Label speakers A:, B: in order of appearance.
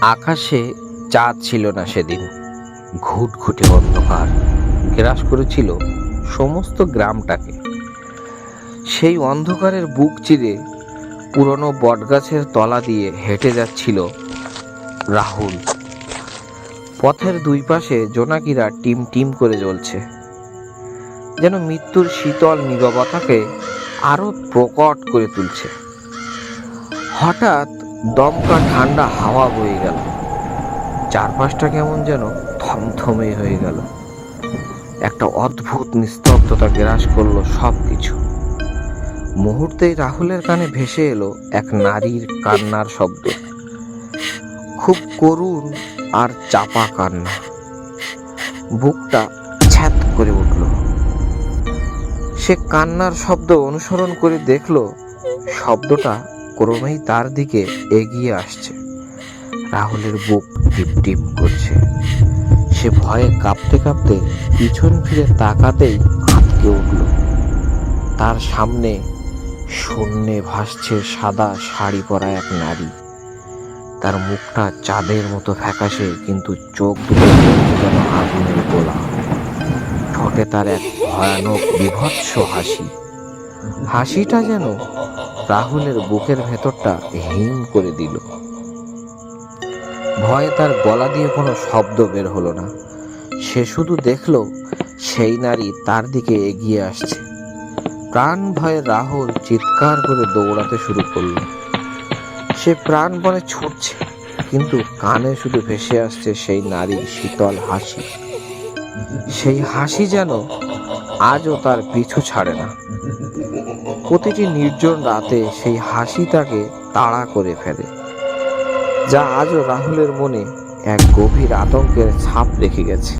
A: আকাশে চাঁদ ছিল না সেদিন। ঘুটঘুটে অন্ধকার। গ্রাস করেছিল সমস্ত গ্রামটাকে। সেই অন্ধকারের বুক চিরে পুরনো বটগাছের তলা দিয়ে হেঁটে যাচ্ছিল রাহুল। পথের দুই পাশে জোনাকিরা টিম টিম করে জ্বলছে। যেন মৃত্যুর শীতল নীরবতাকে আরও প্রকট করে তুলছে। হঠাৎ দমকা ঠান্ডা হাওয়া বয়ে গেল। চারপাশটা কেমন যেন থমথমে হয়ে গেল। একটা অদ্ভুত নিস্তব্ধতা গ্রাস করল সব কিছু মুহূর্তেই রাহুলের কানে ভেসে এলো এক নারীর কান্নার শব্দ। খুব করুণ আর চাপা কান্না। বুকটা ছ্যাত করে উঠল। সে কান্নার শব্দ অনুসরণ করে দেখল শব্দটা ক্রমেই তার দিকে এগিয়ে আসছে। রাহুলের বুক টিপ টিপ করছে। সে ভয়ে কাঁপতে কাঁপতে পিছন ফিরে তাকাতেই আটকে উঠল। তার সামনে শূন্যে ভাসছে সাদা শাড়ি পরা এক নারী। তার মুখটা চাঁদের মতো ফ্যাকাশে, কিন্তু চোখ দুটো যেন আগুনের গোলা। ঠোঁটে তার এক ভয়ানক বিভৎস হাসি। হাসিটা যেন রাহুলের বুকের ভেতরটা হিম করে দিল। ভয়ে তার গলা দিয়ে কোনো শব্দ বের হলো না। সে শুধু দেখল, সেই নারী তার দিকে এগিয়ে আসছে। প্রাণ ভয়ে রাহুল চিৎকার করে দৌড়াতে শুরু করল। সে প্রাণপণে ছুটছে, কিন্তু কানে শুধু ভেসে আসছে সেই নারীর শীতল হাসি। সেই হাসি যেন আজও তার পিছু ছাড়ে না। প্রতিটি নির্জন রাতে সেই হাসি তাকে তাড়া করে ফেলে, যা আজও রাহুলের মনে এক গভীর আতঙ্কের ছাপ রেখে গেছে।